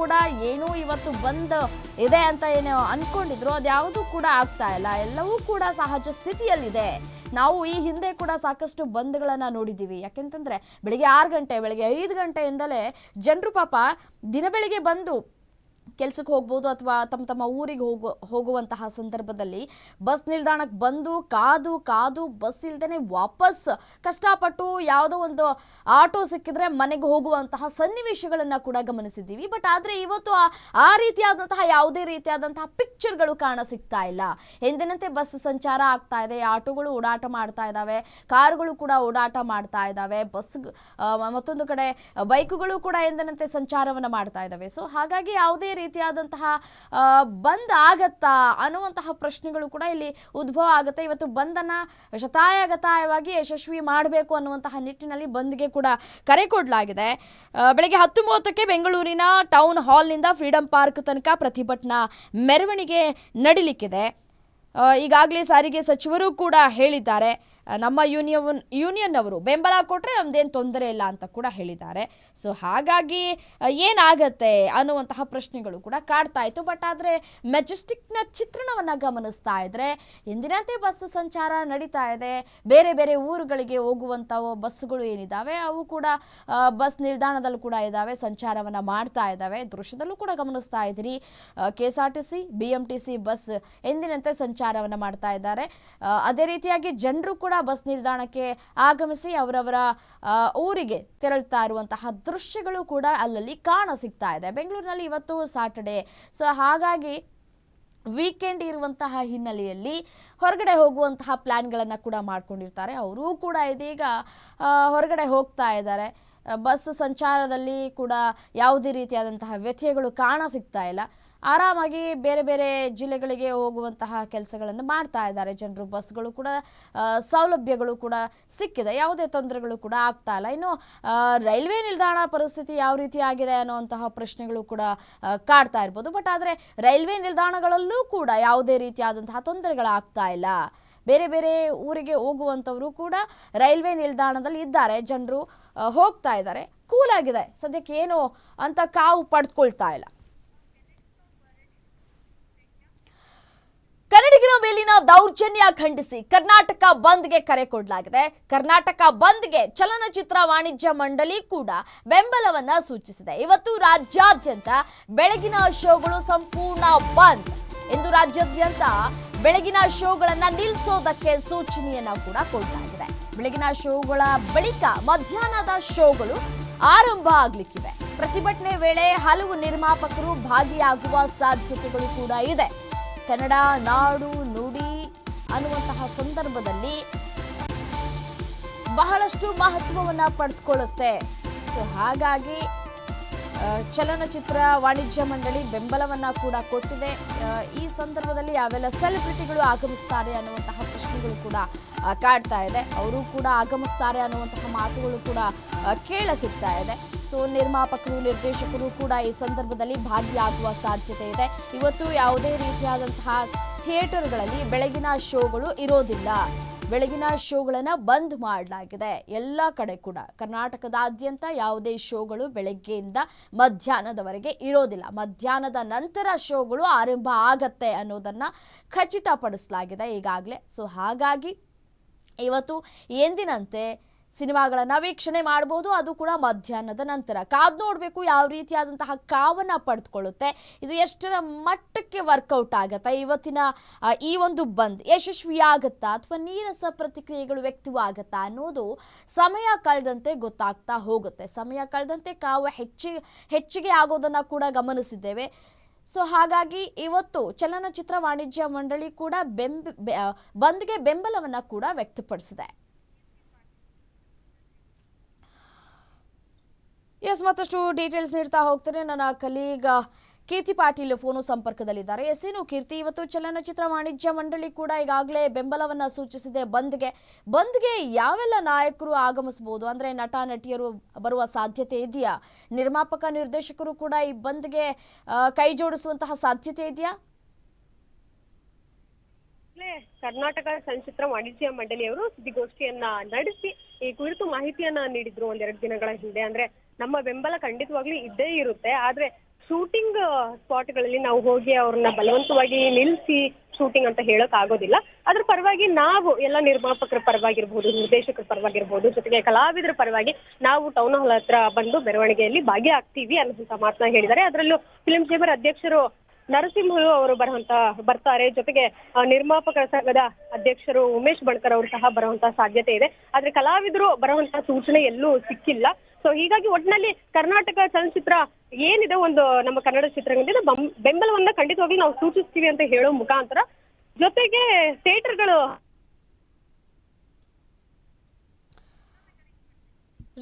ಕೂಡ ಏನೂ ಇವತ್ತು ಬಂದ್ ಇದೆ ಅಂತ ಏನು ಅನ್ಕೊಂಡಿದ್ರು, ಅದ್ಯಾವುದೂ ಕೂಡ ಆಗ್ತಾ ಇಲ್ಲ. ಎಲ್ಲವೂ ಕೂಡ ಸಹಜ ಸ್ಥಿತಿಯಲ್ಲಿದೆ. ನಾವು ಈ ಹಿಂದೆ ಕೂಡ ಸಾಕಷ್ಟು ಬಂದ್ಗಳನ್ನ ನೋಡಿದ್ದೀವಿ. ಯಾಕೆಂತಂದ್ರೆ, ಬೆಳಿಗ್ಗೆ ಆರು ಗಂಟೆ, ಬೆಳಿಗ್ಗೆ ಐದು ಗಂಟೆಯಿಂದಲೇ ಜನರು ಪಾಪ ದಿನ ಬೆಳಿಗ್ಗೆ ಬಂದು ಕೆಲ್ಸಕ್ಕೆ ಹೋಗ್ಬೋದು ಅಥವಾ ತಮ್ಮ ತಮ್ಮ ಊರಿಗೆ ಹೋಗು, ಹೋಗುವಂತಹ ಸಂದರ್ಭದಲ್ಲಿ ಬಸ್ ನಿಲ್ದಾಣಕ್ಕೆ ಬಂದು ಕಾದು ಕಾದು ಬಸ್ ಇಲ್ದೇ ವಾಪಸ್ ಕಷ್ಟಪಟ್ಟು ಯಾವುದೋ ಒಂದು ಆಟೋ ಸಿಕ್ಕಿದ್ರೆ ಮನೆಗೆ ಹೋಗುವಂತಹ ಸನ್ನಿವೇಶಗಳನ್ನು ಕೂಡ ಗಮನಿಸಿದ್ದೀವಿ. ಬಟ್ ಆದರೆ ಇವತ್ತು ಆ- ರೀತಿಯಾದಂತಹ ಯಾವುದೇ ರೀತಿಯಾದಂತಹ ಪಿಕ್ಚರ್ಗಳು ಕಾಣ ಸಿಗ್ತಾ ಇಲ್ಲ. ಎಂದಿನಂತೆ ಬಸ್ ಸಂಚಾರ ಆಗ್ತಾ ಇದೆ, ಆಟೋಗಳು ಓಡಾಟ ಮಾಡ್ತಾ ಇದ್ದಾವೆ, ಕಾರುಗಳು ಕೂಡ ಓಡಾಟ ಮಾಡ್ತಾ ಇದ್ದಾವೆ, ಬಸ್ ಮತ್ತೊಂದು ಕಡೆ ಬೈಕುಗಳು ಕೂಡ ಎಂದಿನಂತೆ ಸಂಚಾರವನ್ನು ಮಾಡ್ತಾ ಇದ್ದಾವೆ. ಸೊ ಹಾಗಾಗಿ ಯಾವುದೇ ರೀತಿಯಾದಂತಹ ಬಂದ್ ಆಗತ್ತಾ ಅನ್ನುವಂತಹ ಪ್ರಶ್ನೆಗಳು ಕೂಡ ಇಲ್ಲಿ ಉದ್ಭವ ಆಗುತ್ತೆ. ಇವತ್ತು ಬಂದನ್ನ ಶತಾಯಗತಾಯವಾಗಿ ಯಶಸ್ವಿ ಮಾಡಬೇಕು ಅನ್ನುವಂತಹ ನಿಟ್ಟಿನಲ್ಲಿ ಬಂದ್ಗೆ ಕೂಡ ಕರೆ ಕೊಡಲಾಗಿದೆ. ಬೆಳಗ್ಗೆ ಹತ್ತು ಮೂವತ್ತಕ್ಕೆ ಬೆಂಗಳೂರಿನ ಟೌನ್ ಹಾಲ್ನಿಂದ ಫ್ರೀಡಂ ಪಾರ್ಕ್ ತನಕ ಪ್ರತಿಭಟನಾ ಮೆರವಣಿಗೆ ನಡಿಲಿಕ್ಕಿದೆ. ಈಗಾಗಲೇ ಸಾರಿಗೆ ಸಚಿವರು ಕೂಡ ಹೇಳಿದ್ದಾರೆ. ನಮ್ಮ ಯೂನಿಯನ್ ಯೂನಿಯನ್ ಅವರು ಬೆಂಬಲ ಕೊಟ್ಟರೆ ನಮ್ದೇನು ತೊಂದರೆ ಇಲ್ಲ ಅಂತ ಕೂಡ ಹೇಳಿದ್ದಾರೆ. ಸೊ ಹಾಗಾಗಿ ಏನಾಗತ್ತೆ ಅನ್ನುವಂತಹ ಪ್ರಶ್ನೆಗಳು ಕೂಡ ಕಾಡ್ತಾ ಇತ್ತು. ಬಟ್ ಆದರೆ ಮೆಜೆಸ್ಟಿಕ್ನ ಚಿತ್ರಣವನ್ನು ಗಮನಿಸ್ತಾ ಇದ್ರೆ, ಎಂದಿನಂತೆ ಬಸ್ ಸಂಚಾರ ನಡೀತಾ ಇದೆ. ಬೇರೆ ಬೇರೆ ಊರುಗಳಿಗೆ ಹೋಗುವಂತಹ ಬಸ್ಸುಗಳು ಏನಿದ್ದಾವೆ ಅವು ಕೂಡ ಬಸ್ ನಿಲ್ದಾಣದಲ್ಲೂ ಕೂಡ ಇದ್ದಾವೆ ಸಂಚಾರವನ್ನು ಮಾಡ್ತಾ ಇದ್ದಾವೆ ದೃಶ್ಯದಲ್ಲೂ ಕೂಡ ಗಮನಿಸ್ತಾ ಇದ್ದೀರಿ. K S R T C B M T C bus ಎಂದಿನಂತೆ ಸಂಚಾರವನ್ನು ಮಾಡ್ತಾ ಇದ್ದಾರೆ. ಅದೇ ರೀತಿಯಾಗಿ ಜನರು ಕೂಡ ಬಸ್ ನಿಲ್ದಾಣಕ್ಕೆ ಆಗಮಿಸಿ ಅವರವರ ಊರಿಗೆ ತೆರಳ್ತಾ ಇರುವಂತಹ ದೃಶ್ಯಗಳು ಕೂಡ ಅಲ್ಲಲ್ಲಿ ಕಾಣ ಸಿಗ್ತಾ ಇದೆ. ಬೆಂಗಳೂರಿನಲ್ಲಿ ಇವತ್ತು ಸಾಟರ್ಡೆ ಸೊ ಹಾಗಾಗಿ ವೀಕೆಂಡ್ ಇರುವಂತಹ ಹಿನ್ನೆಲೆಯಲ್ಲಿ ಹೊರಗಡೆ ಹೋಗುವಂತಹ ಪ್ಲ್ಯಾನ್ಗಳನ್ನು ಕೂಡ ಮಾಡ್ಕೊಂಡಿರ್ತಾರೆ. ಅವರೂ ಕೂಡ ಇದೀಗ ಹೊರಗಡೆ ಹೋಗ್ತಾ ಇದ್ದಾರೆ. ಬಸ್ ಸಂಚಾರದಲ್ಲಿ ಕೂಡ ಯಾವುದೇ ರೀತಿಯಾದಂತಹ ವ್ಯತ್ಯಯಗಳು ಕಾಣ ಸಿಗ್ತಾ ಇಲ್ಲ. ಆರಾಮಾಗಿ ಬೇರೆ ಬೇರೆ ಜಿಲ್ಲೆಗಳಿಗೆ ಹೋಗುವಂತಹ ಕೆಲಸಗಳನ್ನು ಮಾಡ್ತಾ ಇದ್ದಾರೆ ಜನರು. ಬಸ್ಗಳು ಕೂಡ ಸೌಲಭ್ಯಗಳು ಕೂಡ ಸಿಕ್ಕಿದೆ. ಯಾವುದೇ ತೊಂದರೆಗಳು ಕೂಡ ಆಗ್ತಾ ಇಲ್ಲ. ಇನ್ನು ರೈಲ್ವೆ ನಿಲ್ದಾಣ ಪರಿಸ್ಥಿತಿ ಯಾವ ರೀತಿ ಆಗಿದೆ ಅನ್ನುವಂತಹ ಪ್ರಶ್ನೆಗಳು ಕೂಡ ಕಾಡ್ತಾ ಇರ್ಬೋದು. ಬಟ್ ಆದರೆ ರೈಲ್ವೆ ನಿಲ್ದಾಣಗಳಲ್ಲೂ ಕೂಡ ಯಾವುದೇ ರೀತಿಯಾದಂತಹ ತೊಂದರೆಗಳಾಗ್ತಾ ಇಲ್ಲ. ಬೇರೆ ಬೇರೆ ಊರಿಗೆ ಹೋಗುವಂಥವರು ಕೂಡ ರೈಲ್ವೆ ನಿಲ್ದಾಣದಲ್ಲಿ ಇದ್ದಾರೆ. ಜನರು ಹೋಗ್ತಾ ಇದ್ದಾರೆ. ಕೂಲಾಗಿದೆ. ಸದ್ಯಕ್ಕೆ ಏನು ಅಂತ ಕಾವು ಪಡ್ಕೊಳ್ತಾ ಇಲ್ಲ. ಕನ್ನಡಿಗರ ಮೇಲಿನ ದೌರ್ಜನ್ಯ ಖಂಡಿಸಿ ಕರ್ನಾಟಕ ಬಂದ್ಗೆ ಕರೆ ಕೊಡಲಾಗಿದೆ. ಕರ್ನಾಟಕ ಬಂದ್ಗೆ ಚಲನಚಿತ್ರ ವಾಣಿಜ್ಯ ಮಂಡಳಿ ಕೂಡ ಬೆಂಬಲವನ್ನ ಸೂಚಿಸಿದೆ. ಇವತ್ತು ರಾಜ್ಯಾದ್ಯಂತ ಬೆಳಗಿನ ಶೋಗಳು ಸಂಪೂರ್ಣ ಬಂದ್. ಎಂದು ರಾಜ್ಯಾದ್ಯಂತ ಬೆಳಗಿನ ಶೋಗಳನ್ನ ನಿಲ್ಲಿಸೋದಕ್ಕೆ ಸೂಚನೆಯನ್ನ ಕೂಡ ಕೊಡಲಾಗಿದೆ. ಬೆಳಗಿನ ಶೋಗಳ ಬಳಿಕ ಮಧ್ಯಾಹ್ನದ ಶೋಗಳು ಆರಂಭ ಆಗ್ಲಿಕ್ಕಿವೆ. ಪ್ರತಿಭಟನೆ ವೇಳೆ ಹಲವು ನಿರ್ಮಾಪಕರು ಭಾಗಿಯಾಗುವ ಸಾಧ್ಯತೆಗಳು ಕೂಡ ಇದೆ. ಕನ್ನಡ ನಾಡು ನುಡಿ ಅನ್ನುವಂತಹ ಸಂದರ್ಭದಲ್ಲಿ ಬಹಳಷ್ಟು ಮಹತ್ವವನ್ನ ಪಡೆದುಕೊಳ್ಳುತ್ತೆ ಸೊ ಹಾಗಾಗಿ ಚಲನಚಿತ್ರ ವಾಣಿಜ್ಯ ಮಂಡಳಿ ಬೆಂಬಲವನ್ನ ಕೂಡ ಕೊಟ್ಟಿದೆ. ಈ ಸಂದರ್ಭದಲ್ಲಿ ಯಾವೆಲ್ಲ ಸೆಲೆಬ್ರಿಟಿಗಳು ಆಗಮಿಸ್ತಾರೆ ಅನ್ನುವಂತಹ ಪ್ರಶ್ನೆಗಳು ಕೂಡ ಕಾಡ್ತಾ ಇದೆ. ಅವರು ಕೂಡ ಆಗಮಿಸ್ತಾರೆ ಅನ್ನುವಂತಹ ಮಾತುಗಳು ಕೂಡ ಕೇಳ ಸಿಗ್ತಾ ಇದೆ. ಸೊ, ನಿರ್ಮಾಪಕರು, ನಿರ್ದೇಶಕರು ಕೂಡ ಈ ಸಂದರ್ಭದಲ್ಲಿ ಭಾಗಿಯಾಗುವ ಸಾಧ್ಯತೆ ಇದೆ. ಇವತ್ತು ಯಾವುದೇ ರೀತಿಯಾದಂತಹ ಥಿಯೇಟರ್ಗಳಲ್ಲಿ ಬೆಳಗಿನ ಶೋಗಳು ಇರೋದಿಲ್ಲ. ಬೆಳಗಿನ ಶೋಗಳನ್ನು ಬಂದ್ ಮಾಡಲಾಗಿದೆ. ಎಲ್ಲ ಕಡೆ ಕೂಡ ಕರ್ನಾಟಕದಾದ್ಯಂತ ಯಾವುದೇ ಶೋಗಳು ಬೆಳಗ್ಗೆಯಿಂದ ಮಧ್ಯಾಹ್ನದವರೆಗೆ ಇರೋದಿಲ್ಲ. ಮಧ್ಯಾಹ್ನದ ನಂತರ ಶೋಗಳು ಆರಂಭ ಆಗತ್ತೆ ಅನ್ನೋದನ್ನು ಖಚಿತಪಡಿಸಲಾಗಿದೆ ಈಗಾಗಲೇ. ಸೊ ಹಾಗಾಗಿ ಇವತ್ತು ಎಂದಿನಂತೆ ಸಿನಿಮಾಗಳನ್ನು ವೀಕ್ಷಣೆ ಮಾಡಬಹುದು ಅದು ಕೂಡ ಮಧ್ಯಾಹ್ನದ ನಂತರ. ಕಾದ್ ನೋಡಬೇಕು ಯಾವ ರೀತಿಯಾದಂತಹ ಕಾವನ್ನ ಪಡೆದುಕೊಳ್ಳುತ್ತೆ ಇದು ಎಷ್ಟರ ಮಟ್ಟಕ್ಕೆ ವರ್ಕೌಟ್ ಆಗುತ್ತಾ? ಇವತ್ತಿನ ಈ ಒಂದು ಬಂದ್ ಯಶಸ್ವಿಯಾಗತ್ತಾ ಅಥವಾ ನೀರಸ ಪ್ರತಿಕ್ರಿಯೆಗಳು ವ್ಯಕ್ತವಾಗತ್ತಾ ಅನ್ನೋದು ಸಮಯ ಕಳೆದಂತೆ ಗೊತ್ತಾಗ್ತಾ ಹೋಗುತ್ತೆ. ಸಮಯ ಕಳೆದಂತೆ ಕಾವು ಹೆಚ್ಚಿ, ಹೆಚ್ಚಿಗೆ ಆಗೋದನ್ನ ಕೂಡ ಗಮನಿಸಿದ್ದೇವೆ. ಸೊ, ಹಾಗಾಗಿ ಇವತ್ತು ಚಲನಚಿತ್ರ ವಾಣಿಜ್ಯ ಮಂಡಳಿ ಕೂಡ ಬೆಂಬ ಬಂದ್ಗೆ ಬೆಂಬಲವನ್ನ ಕೂಡ ವ್ಯಕ್ತಪಡಿಸಿದೆ. ಎಸ್, ಮತ್ತಷ್ಟು ಡೀಟೇಲ್ಸ್ ನೀಡ್ತಾ ಹೋಗ್ತಾರೆ ನನ್ನ ಕಲೀಗ ಕೀರ್ತಿ ಪಾಟೀಲ್ ಫೋನು ಸಂಪರ್ಕದಲ್ಲಿದ್ದಾರೆ. ಎಸ್, ಏನು ಕೀರ್ತಿ? ಇವತ್ತು ಚಲನಚಿತ್ರ ವಾಣಿಜ್ಯ ಮಂಡಳಿ ಕೂಡ ಈಗಾಗಲೇ ಬೆಂಬಲವನ್ನ ಸೂಚಿಸಿದೆ. ಬಂದ್ಗೆ ಬಂದ್ಗೆ ಯಾವೆಲ್ಲ ನಾಯಕರು ಆಗಮಿಸಬಹುದು ಅಂದ್ರೆ ನಟ, ನಟಿಯರು ಬರುವ ಸಾಧ್ಯತೆ ಇದೆಯಾ? ನಿರ್ಮಾಪಕ, ನಿರ್ದೇಶಕರು ಕೂಡ ಈ ಬಂದ್ಗೆ ಕೈ ಜೋಡಿಸುವಂತಹ ಸಾಧ್ಯತೆ ಇದೆಯಾ? ಕರ್ನಾಟಕ ಚಲನಚಿತ್ರ ವಾಣಿಜ್ಯ ಮಂಡಳಿಯವರು ಸುದ್ದಿಗೋಷ್ಠಿಯನ್ನ ನಡೆಸಿ ಈ ಕುರಿತು ಮಾಹಿತಿಯನ್ನ ನೀಡಿದ್ರು ಒಂದೆರಡು ದಿನಗಳ ಹಿಂದೆ. ಅಂದ್ರೆ ನಮ್ಮ ಬೆಂಬಲ ಖಂಡಿತವಾಗ್ಲೂ ಇದ್ದೇ ಇರುತ್ತೆ. ಆದ್ರೆ ಶೂಟಿಂಗ್ ಸ್ಪಾಟ್ಗಳಲ್ಲಿ ನಾವು ಹೋಗಿ ಅವ್ರನ್ನ ಬಲವಂತವಾಗಿ ನಿಲ್ಸಿ ಶೂಟಿಂಗ್ ಅಂತ ಹೇಳಕ್ ಆಗೋದಿಲ್ಲ. ಅದ್ರ ಪರವಾಗಿ ನಾವು ಎಲ್ಲ ನಿರ್ಮಾಪಕರ ಪರವಾಗಿರ್ಬಹುದು ನಿರ್ದೇಶಕರ ಪರವಾಗಿರ್ಬೋದು, ಜೊತೆಗೆ ಕಲಾವಿದರ ಪರವಾಗಿ ನಾವು ಟೌನ್ ಹಾಲ್ ಹತ್ರ ಬಂದು ಮೆರವಣಿಗೆಯಲ್ಲಿ ಭಾಗಿಯಾಗ್ತೀವಿ ಅನ್ನೋಂಥ ಮಾತನ್ನ ಹೇಳಿದ್ದಾರೆ. ಅದರಲ್ಲೂ ಫಿಲ್ಮ್ ಚೇಂಬರ್ ಅಧ್ಯಕ್ಷರು ನರಸಿಂಹರು ಅವರು ಬರುವಂತ, ಬರ್ತಾರೆ. ಜೊತೆಗೆ ನಿರ್ಮಾಪಕರ ಸಂಘದ ಅಧ್ಯಕ್ಷರು ಉಮೇಶ್ ಬಣ್ಕರ್ ಅವರು ಸಹ ಬರುವಂತ ಸಾಧ್ಯತೆ ಇದೆ. ಆದ್ರೆ ಕಲಾವಿದರು ಬರುವಂತ ಸೂಚನೆ ಎಲ್ಲೂ ಸಿಕ್ಕಿಲ್ಲ. ಸೊ ಹೀಗಾಗಿ ಒಟ್ಟಿನಲ್ಲಿ ಕರ್ನಾಟಕ ಚಲನಚಿತ್ರ ಏನಿದೆ ಒಂದು ನಮ್ಮ ಕನ್ನಡ ಚಿತ್ರರಂಗದಿಂದ ಬೆಂಬಲವನ್ನ ಖಂಡಿತವಾಗಿ ನಾವು ಸೂಚಿಸ್ತೀವಿ ಅಂತ ಹೇಳೋ ಮುಖಾಂತರ ಜೊತೆಗೆ ಥಿಯೇಟರ್ಗಳು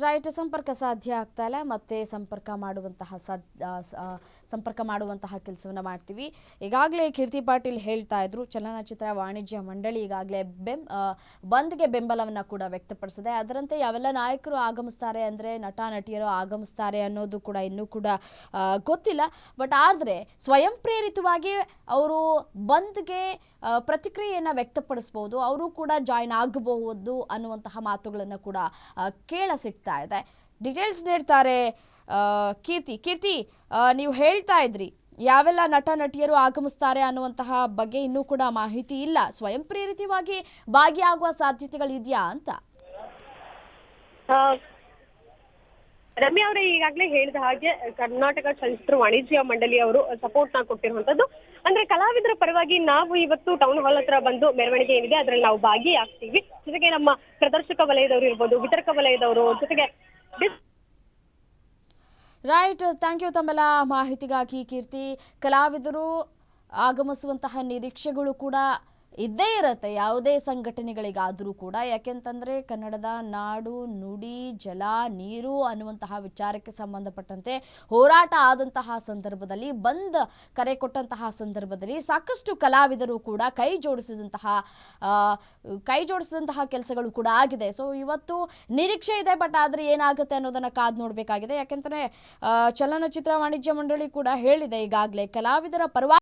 ರೈಟ್ ಸಂಪರ್ಕ ಸಾಧ್ಯ ಆಗ್ತಾ ಇಲ್ಲ. ಮತ್ತೆ ಸಂಪರ್ಕ ಮಾಡುವಂತಹ ಸಂಪರ್ಕ ಮಾಡುವಂತಹ ಕೆಲಸವನ್ನು ಮಾಡ್ತೀವಿ. ಈಗಾಗಲೇ ಕೀರ್ತಿ ಪಾಟೀಲ್ ಹೇಳ್ತಾ ಇದ್ರು, ಚಲನಚಿತ್ರ ವಾಣಿಜ್ಯ ಮಂಡಳಿ ಈಗಾಗಲೇ ಬೆಂ ಬಂದ್ಗೆ ಬೆಂಬಲವನ್ನು ಕೂಡ ವ್ಯಕ್ತಪಡಿಸಿದೆ. ಅದರಂತೆ ಯಾವೆಲ್ಲ ನಾಯಕರು ಆಗಮಿಸ್ತಾರೆ ಅಂದರೆ ನಟ, ನಟಿಯರು ಆಗಮಿಸ್ತಾರೆ ಅನ್ನೋದು ಕೂಡ ಇನ್ನೂ ಕೂಡ ಗೊತ್ತಿಲ್ಲ. ಬಟ್ ಆದರೆ ಸ್ವಯಂ ಪ್ರೇರಿತವಾಗಿ ಅವರು ಬಂದ್ಗೆ ಪ್ರತಿಕ್ರಿಯೆಯನ್ನು ವ್ಯಕ್ತಪಡಿಸ್ಬೋದು. ಅವರು ಕೂಡ ಜಾಯ್ನ್ ಆಗಬಹುದು ಅನ್ನುವಂತಹ ಮಾತುಗಳನ್ನು ಕೂಡ ಕೇಳ ಸಿಗ್ತಾ ಇದೆ. ಡೀಟೇಲ್ಸ್ ನೀಡ್ತಾರೆ ಕೀರ್ತಿ. ಕೀರ್ತಿ ನೀವು ಹೇಳ್ತಾ ಇದ್ರಿ, ಯಾವೆಲ್ಲ ನಟ ನಟಿಯರು ಆಗಮಿಸ್ತಾರೆ ಅನ್ನುವಂತಹ ಬಗ್ಗೆ ಇನ್ನೂ ಕೂಡ ಮಾಹಿತಿ ಇಲ್ಲ. ಸ್ವಯಂ ಪ್ರೇರಿತವಾಗಿ ಭಾಗಿಯಾಗುವ ಸಾಧ್ಯತೆಗಳಿದೆಯಾ ಅಂತ? ರಮ್ಯಾ ಅವರೇ ಈಗಾಗಲೇ ಹೇಳಿದ ಹಾಗೆ ಕರ್ನಾಟಕ ಚಲನಚಿತ್ರ ವಾಣಿಜ್ಯ ಮಂಡಳಿ ಅವರು ಸಪೋರ್ಟ್ನ ಕೊಟ್ಟಿರುವಂತದ್ದು ಅಂದ್ರೆ ಕಲಾವಿದರ ಪರವಾಗಿ ನಾವು ಇವತ್ತು ಟೌನ್ ಹಾಲ್ ಹತ್ರ ಬಂದು ಮೆರವಣಿಗೆ ಏನಿದೆ, ಅದ್ರಲ್ಲಿ ನಾವು ಭಾಗಿಯಾಗ್ತೀವಿ. ಜೊತೆಗೆ ನಮ್ಮ ಪ್ರದರ್ಶಕ ವಲಯದವರು ಇರ್ಬೋದು, ವಿತರಕ ವಲಯದವರು, ಜೊತೆಗೆ ರೈಟ್ ಥ್ಯಾಂಕ್ ಯು ತಮ್ಮೆಲ್ಲ ಮಾಹಿತಿಗಾಗಿ ಕೀರ್ತಿ. ಕಲಾವಿದರು ಆಗಮಿಸುವಂತಹ ನಿರೀಕ್ಷೆಗಳು ಕೂಡ ಇದ್ದೇ ಇರುತ್ತೆ, ಯಾವುದೇ ಸಂಘಟನೆಗಳಿಗಾದರೂ ಕೂಡ. ಯಾಕೆಂತಂದರೆ ಕನ್ನಡದ ನಾಡು, ನುಡಿ, ಜಲ, ನೀರು ಅನ್ನುವಂತಹ ವಿಚಾರಕ್ಕೆ ಸಂಬಂಧಪಟ್ಟಂತೆ ಹೋರಾಟ ಆದಂತಹ ಸಂದರ್ಭದಲ್ಲಿ, ಬಂದ್ ಕರೆ ಕೊಟ್ಟಂತಹ ಸಂದರ್ಭದಲ್ಲಿ ಸಾಕಷ್ಟು ಕಲಾವಿದರು ಕೂಡ ಕೈ ಜೋಡಿಸಿದಂತಹ ಕೈ ಜೋಡಿಸಿದಂತಹ ಕೆಲಸಗಳು ಕೂಡ ಆಗಿದೆ. ಸೊ ಇವತ್ತು ನಿರೀಕ್ಷೆ ಇದೆ ಬಟ್ ಆದರೆ ಏನಾಗುತ್ತೆ ಅನ್ನೋದನ್ನು ಕಾದು ನೋಡಬೇಕಾಗಿದೆ. ಯಾಕೆಂದರೆ ಚಲನಚಿತ್ರ ವಾಣಿಜ್ಯ ಮಂಡಳಿ ಕೂಡ ಹೇಳಿದೆ ಈಗಾಗಲೇ, ಕಲಾವಿದರ ಪರವಾಗಿ